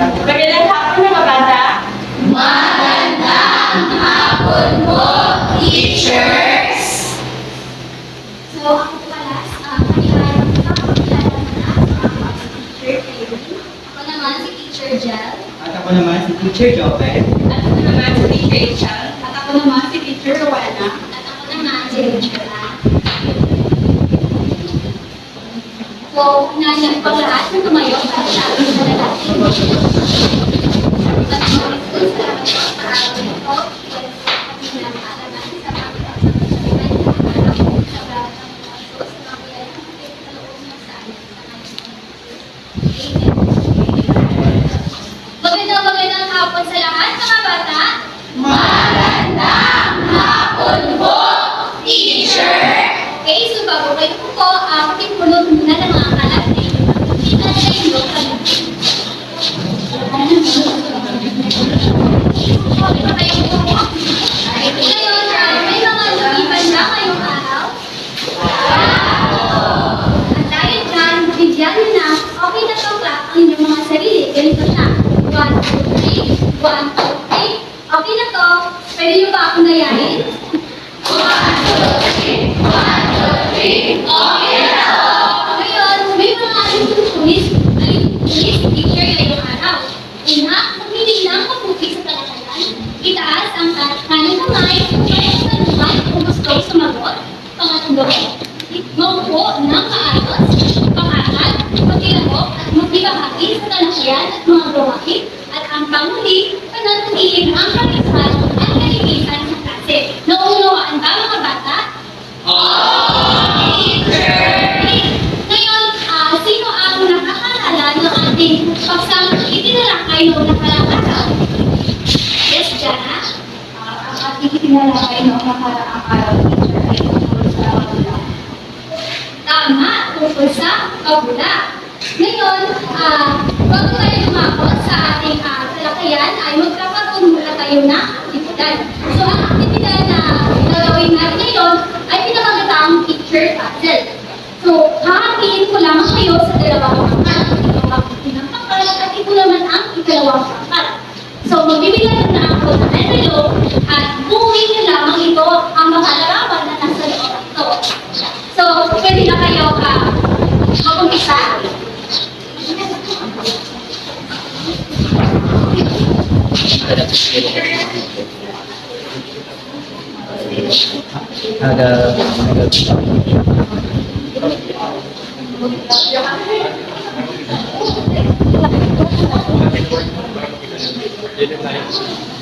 Magandang hapon mga bata. So, ako pala, uh, kailangan makakilala na ako si Teacher. Ako naman si Teacher Jel. At ako naman si Teacher Jopet. At ako naman si Teacher Rachel. At ako naman si Teacher Rowena. At ako naman si Teacher So, nandiyan pa lahat na tumayo. para sa ating malalaki. At mga school, salamat po sa araw na ito. Yes, kami na maalaman sa mga sa bawat ng mga source na mga yan, ang kaloob niyo sa amin sa ngayon. Amen. Magandang magandang hapon sa lahat mga bata. Okay, so bago kayo po po, uh, pinulot muna ng mga kalat na inyo. Kita na inyo kami. Okay ba kayo po po? Ngayon, uh, may mga lumiban ba ngayong araw? At dahil dyan, bigyan nyo na, okay na to clap ang inyong mga sarili. Ganito siya. One, two, three. One, two, three. Okay na to. Pwede nyo ba akong gayahin? Ngayon, may mga alimutunis, alimutunis, teacher ngayong araw. Una, pumili ng mabuti sa talakayan. Itaas ang ka- kanang kamay, kaya sa naman kung gusto sumagot. Pangatlo, maupo ng maayos. Pangapat, magkilahok at magbibahagi sa talakayan at mga gawain. At ang panghuli, panatiliin ang kalisan ating itinalakay noong nakaraang araw teacher ay tungkol sa wala. Tama, tungkol sa kabula. Ngayon, ah, bago tayo umabot sa ating ah, talakayan, ay magkakaroon muna tayo ng aktibidad. So, ang aktibidad na gagawin natin ngayon ay pinakagataang picture puzzle. So, hahatiin ko lamang kayo sa dalawang pangkat. Ito ang unang at ito naman ang ikalawang pangkat. So, magbibilang na ako ng envelope at buuin niyo lamang ito ang mga larawan na nasa loob ito. So, pwede na kayo uh, mag-umpisa. Aga, aga. Tapos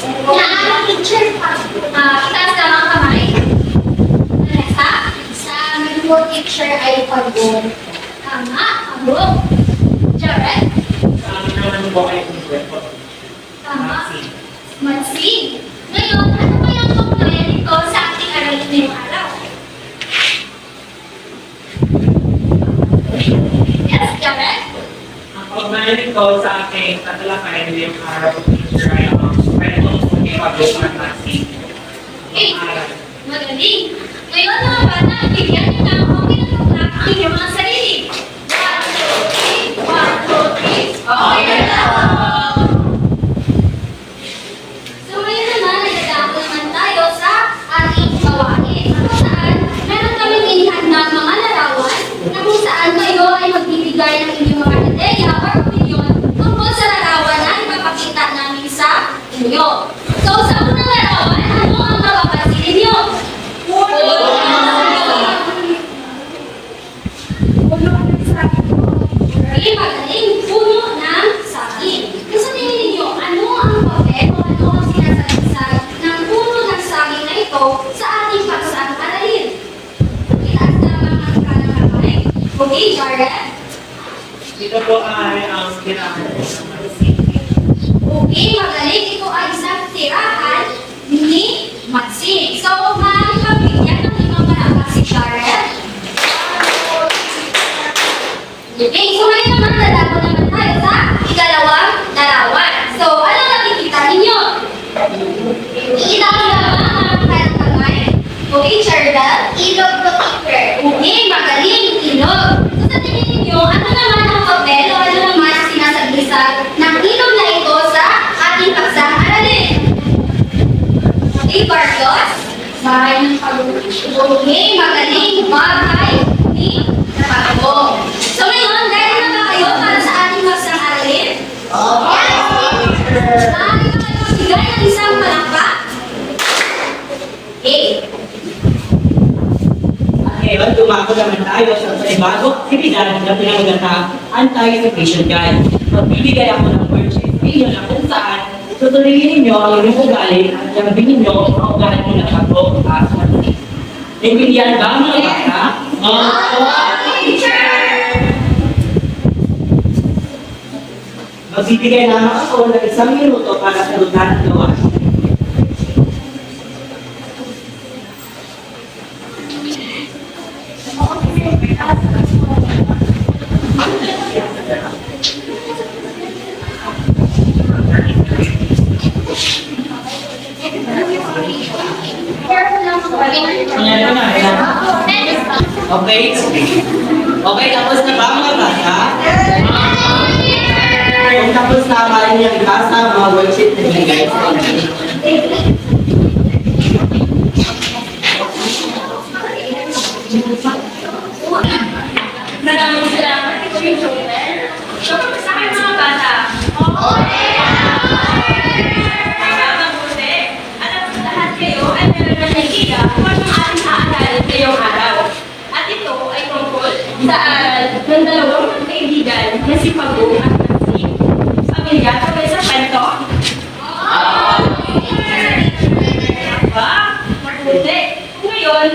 Ang picture pa. Ah, itaas lang ang kamay. Vanessa? Sa medical picture ay pagod. Tama, pagod. Jared? Tama. Mansing. Ngayon, ano ba yung tungkulin nito sa ating aralin ngayong? Yes, Jared? Ang pagmamalit ko sa aking tatalakay ngayong araw teacher ay kwento ng. Okay, magaling. Ngayon, mga bata, bigyan niyo na ako pinatulak ang inyong mga sarili. One, two, three. One, two, three. Okay na lang. So, ngayon naman, nagdadako naman tayo sa ating gawain. Kung saan, meron kaming inihanda mga larawan na kung saan kayo ay magbibigay ng inyong mga ideya or opinion tungkol sa larawan na ipapakita namin sa inyo. So, sa unang larawan, ano ang mapapansin ninyo? Okay, magaling. Puno ng saging. Kung sa tingin ninyo, ano ang papel o ano ang sinasabi ng puno ng saging na ito sa ating paksang aralin. Itaas naman ang kanang kamay. Okay, Jared? Ito po ay ang mga Okay, magaling. Ito ay isang tirahan ni Maxine. So, maaari kang bigyan ng limang palakpak si Jared. Okay, so ngayon naman lalabo naman tayo sa ikalawang larawan. So, ano nakikita ninyo? Ilaw lamang ang kanyang kamay. Okay, Chardal? Ilog to keeper. Okay. Ilog. So, sa tingin ninyo, ano naman ang papel o ano naman ang sinasaglisag ng ilog na ito sa ating paksang aralin? Okay, Bartos? Bahay ng pag-uwi. Magaling. Bahay ni Pago. So ngayon, ready na ba kayo para sa ating paksang aralin? Yes! Maaari ba kayo magbigay ng isang palakpak? Okay. Ngayon, tumako naman tayo sa bago aktividad na pinamagatang anti-sufficient guide. Magbibigay ako ng worksheet inyo na kung saan tutuloyin ninyo ang inyong ugali at sabihin ninyo ang ugali na bago at matuloy. Naiintindihan ba ang mga bata? Magbibigay lamang ako ng isang minuto para sa lugar ng gawa. Okay? Okay, tapos na ba mga bata? Kung tapos na ba niyo ibasa ang mga worksheet na sa inyo? Maraming salamat. Ito yung Joel. So, kamusta kayo mga bata? Mga aral ng dalawang magkaibigan na si Pago at Nancy. Pamilya, kami sa kwento? Ba? Mabuti. Ngayon,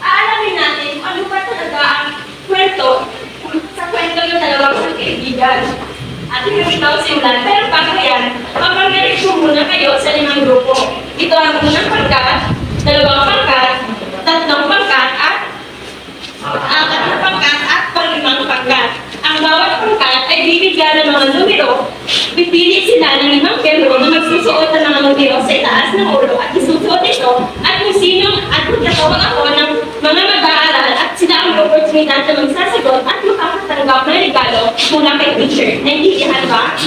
aalamin natin kung ano ba talaga ang kwento sa kwento ng dalawang magkaibigan. At ko ito simulan, pero bago yan, mapagalit ko muna kayo sa limang grupo. Ito ang unang pangkat, dalawang pangkat, tatlong pangkat, at apat na pangkat at panglimang pangkat. Ang bawat pangkat bibigyan ng mga numero. Pipili sila ng limang membro na magsusuot ng mga numero sa itaas ng ulo at isusuot ito at kung sino at magkatawag ako ng mga mag-aaral at sila ang oportunidad na magsasagot at makakatanggap ng regalo mula kay teacher. Naintindihan ba?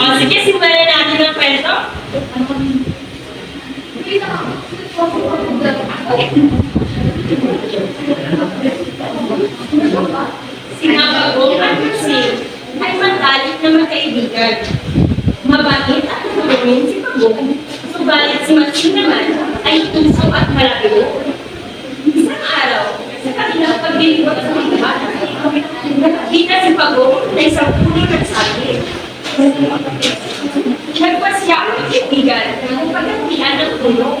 O sige, simulan na natin ang kwento. Sinabagong at kasi ay matalik na magkaibigan. Mabait at tulungin si Pagong. Subalit si Matsi naman ay tuso at malabo. Isang araw, sa kanilang paglilibot sa mga bata, nakita si Pagong na isang puno nagsabi. Nagpasya ang kaibigan ng pagkakihan ng puno.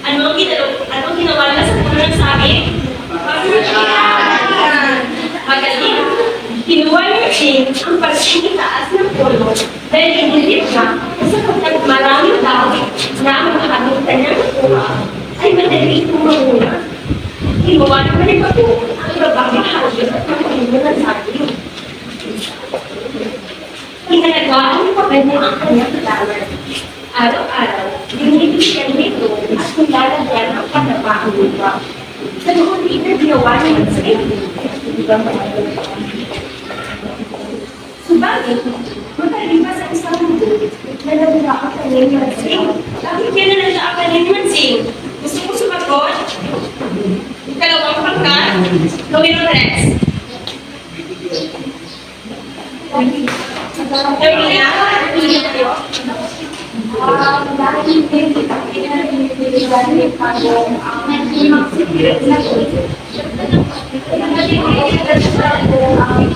Ano ang ginawa, ano ginawa nila sa puno ng sabi? Pagkakihan! Magaling. Kinuha niya din ang pagsiging taas ng puno dahil inilip siya sapagkat maraming tao na ang makakita niya nakuha ay madali itong mahuna. Kinuha naman ni Bato ang babang hagin at puno ng saging. Inalagaan ni Pagano ang kanyang flower. Araw-araw, binibigyan nito at nilalagyan ang ang lupa. Sa noon din na ginawa niya sa Subalit, magkalipas ang isang mundo, nalagula ang kanyang mansing. Bakit yan na nasa ang kanyang mansing? Gusto mo sumagot? Dalawang pangkat, gawin mo Rex. Gawin ni ang limang sipirit na ito. Pinag-ibigay sa Pagong ang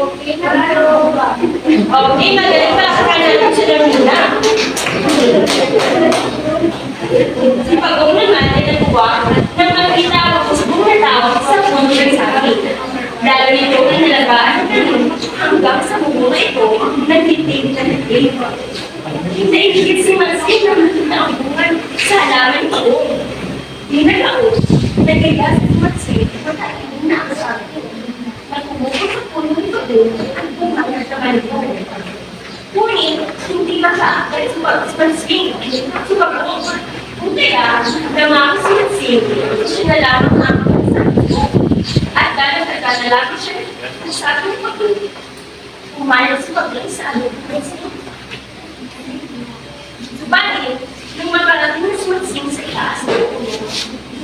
Okay. Okay, magaling pala ka natin sila muna. Si Pagong naman ay natuwa nang makita ako sa bumatawag sa contract sa akin. Dahil ito ay nalagaan hanggang sa bunga ito nagtitig na nagtitig. Naibigit si Mansin na makita ang bunga sa halaman ito. Di na ako, nagkaya si Mansin pagkain na ako sa akin. Nagpumupo sa puno ito din ang bunga ng taman ko. Ngunit, hindi makakakit sa pag-spansing. Sa pag-uong kung kaya, namakasinsin, siya na lamang ang At dahil nagkalalaki siya, sa aking pag Umayos sa pag sa aming pag-spansing. Subalit, nung maparating na sumatsing sa itaas ng ulo,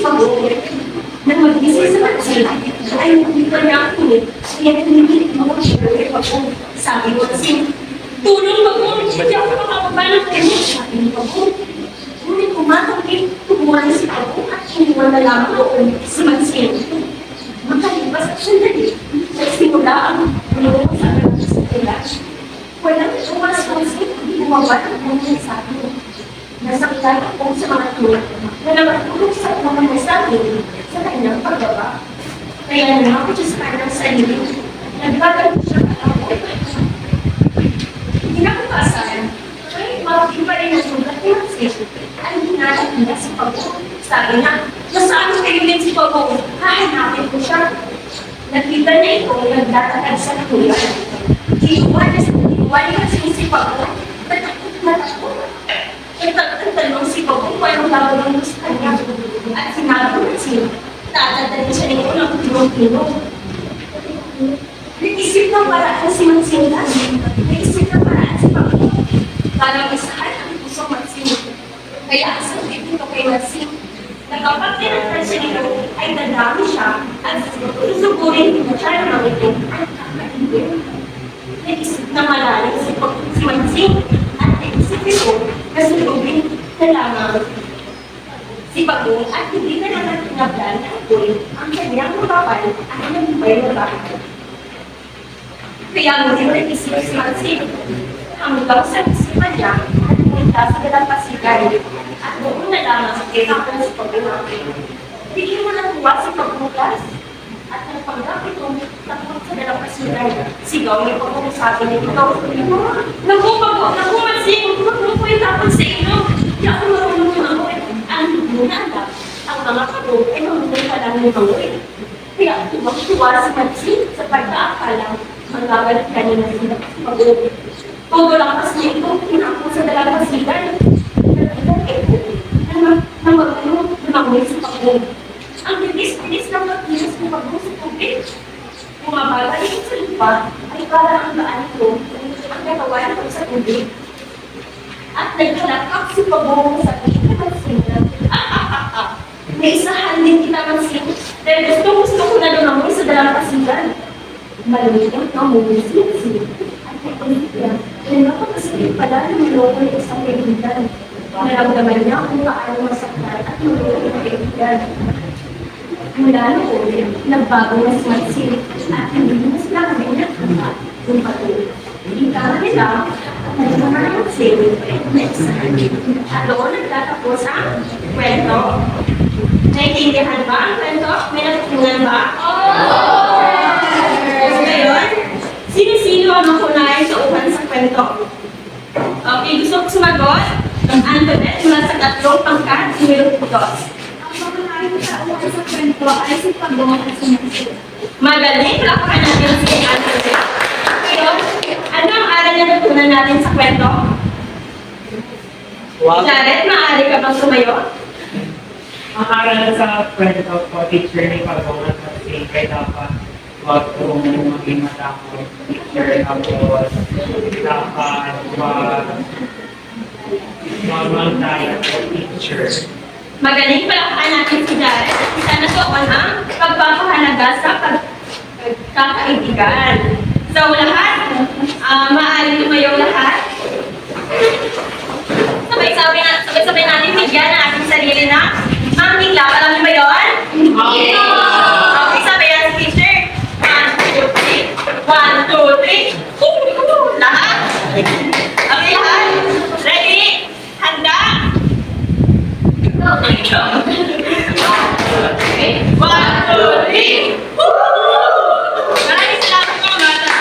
Pagod. Nang magising sa pansin, ay nakita niya ang tinig, kaya tumigilit mo ang siya kay Pagod. Sabi ko kasi, tulong Pagod, hindi ako makapaba ng tinig. Sabi ni Pagod. Ngunit kumatangkit, tumuhan si Pagod at hiniwan na lamang doon si Mansin. Makalipas at sandali, nagsimula ang ulo sa kanya sa tilag. Walang tumas Mansin, bumaba ng kanyang sabi. Nasaktan ako sa mga tulad na nakatulog sa mga mensahe sa kanyang pagbaba. Kaya naman ako sa kanyang sarili. Nagbagal siya ako. Kinabukasan, ay mawagin pa rin ang sugat ni Maxine ay hinanap niya si Pagod. Sabi niya, nasaan kayo din si Pagod? Hahanapin ko siya. Nakita niya ito nagdatakad sa tulad. Kinuha niya sa kinuha niya si Pagod. Natakot na takot. Nagtatanong si Pagod kung anong gagawin mo sa kanya. At sinabi niya siya, tatadalhin siya ng tulong-tulong. Naisip ng paraan si Mansina. Naisip ng paraan si Pagod. Parang isahan ang puso Mansina. Kaya asal dito kay Mansina. Na kapag tinatran siya nito, ay dadami siya at susugurin mo siya ng mga ito. Naisip na malalim si si Mansina at naisip ito na sulubin na lamang si Pagod at hindi na naman tinablan ng apoy ang kanyang mababal at nagmay na bakit. Kaya mo din nag-isip si Mansin. Hanggang sa isipan niya at pumunta sa dalampasigan at doon na lamang sa kailangan si Pagod. Bigyan mo ng tuwa si Pagbukas nagpanggap itong takot sa dalampasigan. Sigaw niya pa kung sabi niya! Naku, Mansin! Naku po yung tapon sa inyo! Di ako marunong mangoy. Ang muna ang mga Pagod ay marunong pa lang ng mangoy. Kaya tuwang-tuwa si Mansin sa pagkakalang magagalit ka niya na sila Pagod. Todo lang kasi ito, sa dalampasigan. Nagkakang ito, na na marunong lumangoy sa Pagod. Ang bilis-bilis ng pagkilos ng Pagod sa tubig. Bumabagal ito sa lupa ay para ang daan ito ang nagawa ito sa tubig. At nagkalakak si Pagod sa. Ah, ah, ah, ah. Naisahan din kita Mansin dahil gusto gusto ko na lumangoy sa dalampasigan. Malamig ang kamusin. At nakulit niya, na napakasakit pala ng loko ng isang kaibigan. Naramdaman niya kung paano masaktan at maloko ng kaibigan. Mula noon, nagbago mas mansin at hindi mas namin nakama yung patuloy. Hindi ka nila at nagmamalang sailing next time. At doon nagtatapos ang kwento. Naiintindihan ba ang kwento? May natutunan ba? Oo! Oh! So ngayon, sino-sino ang makunayan sa uhan sa kwento? Okay, gusto ko sumagot? Ang Antoinette mula sa tatlong pangkat, numero 2 nagkaano sa kwento ay si Pagong at. Magaling, lapakan natin si Anthony. So, ano ang aral na natutunan natin sa kwento? Wow. Jared, maaari ka bang sumayo? Ang aral sa kwento ko, teacher ni Pagong at si Kaitapa, wag kong maging matakot, teacher, tapos dapat mag mag tayo, teacher. Magaling palakpakan natin si Jared. Sana tuon ang pagpapahalaga sa pag- pagkakaibigan. So lahat, ah maaari tumayo lahat. Sabay-sabay na, sabay-sabay natin bigyan ang ating sarili na Ma'am Love, alam niyo ba yun? Okay. Okay, sabay natin teacher. One, two, three. One, two, three. Woo! Lahat. Okay, lahat. Ready? Handa? Okay, go. Okay. One, two, three. Woo! Maraming salamat mga bata.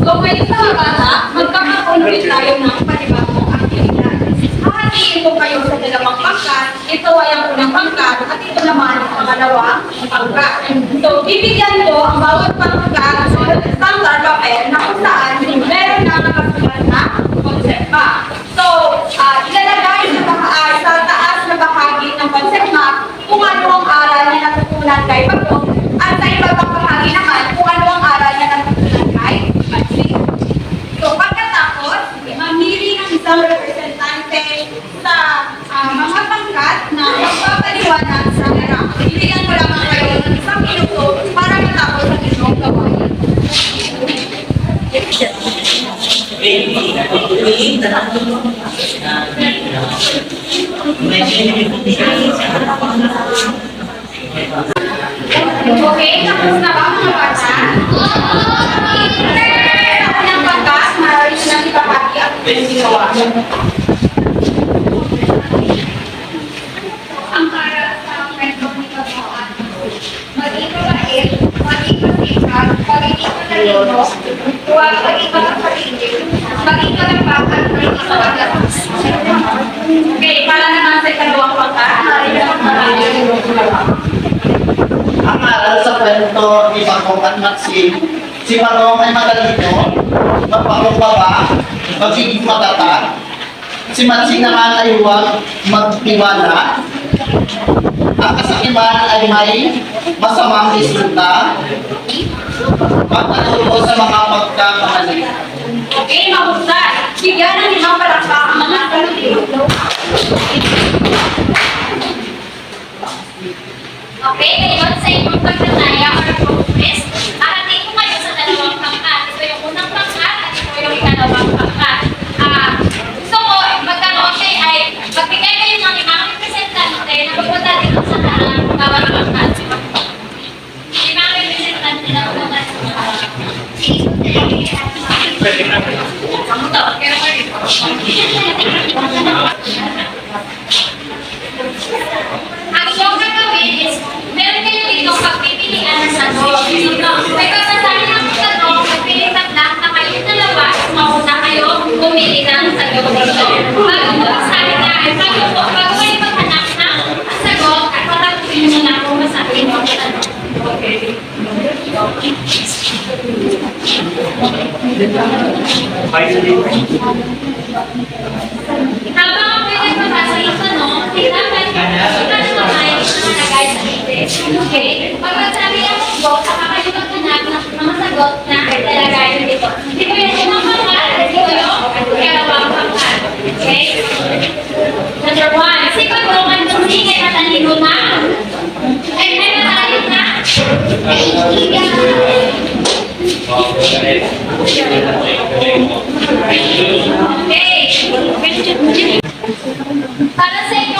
So, pwede sa mga bata, magkakaroon ulit tayo ng panibagong aktibidad. Hahatiin ko kayo sa dalawang pangkat. Ito ay ang unang pangkat at ito naman ang pangalawang pangkat. So, bibigyan ko ang bawat pangkat sa standard papel na kung saan meron na nakasulat na concept map. So, ah, ilalagay sa, baka- sa taas na bahagi ng concept map kung ano ang aral na natutunan kay Pagod at sa ibabang bahagi naman kung ano ang aral na natutunan kay Patrick. So pagkatapos, mamili ng isang representante sa ah, mga pangkat na magpapaliwanag sa harap. Bibigyan ko lamang kayo ng isang minuto para matapos ang inyong gawain. Okay, tapos na ba mga bata? Ako ng pangkat, maaari ko nang ipapagi ang inyong ginawa. Ang para sa kwento ni Pagkawan. Maging makapaligid, maging malapak at maging mapagalas. Okay, para naman sa ikalawang marami ang aral sa kwento ni Bakong at Maxim, si Marong ay matalino, magpakumbaba, magiging matatag. Si Maxim naman ay huwag magtiwala. Ang kasakiman ay may masamang resulta. Pagkatuto sa mga pagkakamali. Okay, mahusay. Bigyan ng limang palakpak ang mga kalutilo. Okay, ngayon sa inyong pagtataya or progress, arating ko kayo sa dalawang pangkat. Ito yung unang pangkat at ito yung ikalawang pangkat. Ah, gusto ko, magkaroon kayo ay magbigay kayo ng limang Habang ako ay nagbabasa ng tanong, kailangan itanong ay nakalagay sa index. Okay? Pagkat sabi ang sagot, saka kayo maghanap ng mga sagot na ilalagay dito. Hindi ko yung unang pangkat, hindi ko yung ikalawang pangkat. Okay? Number one, si Pagrongan kung hindi kayo matalino na. Ay, ay matalino na. Okay. Para sa inyong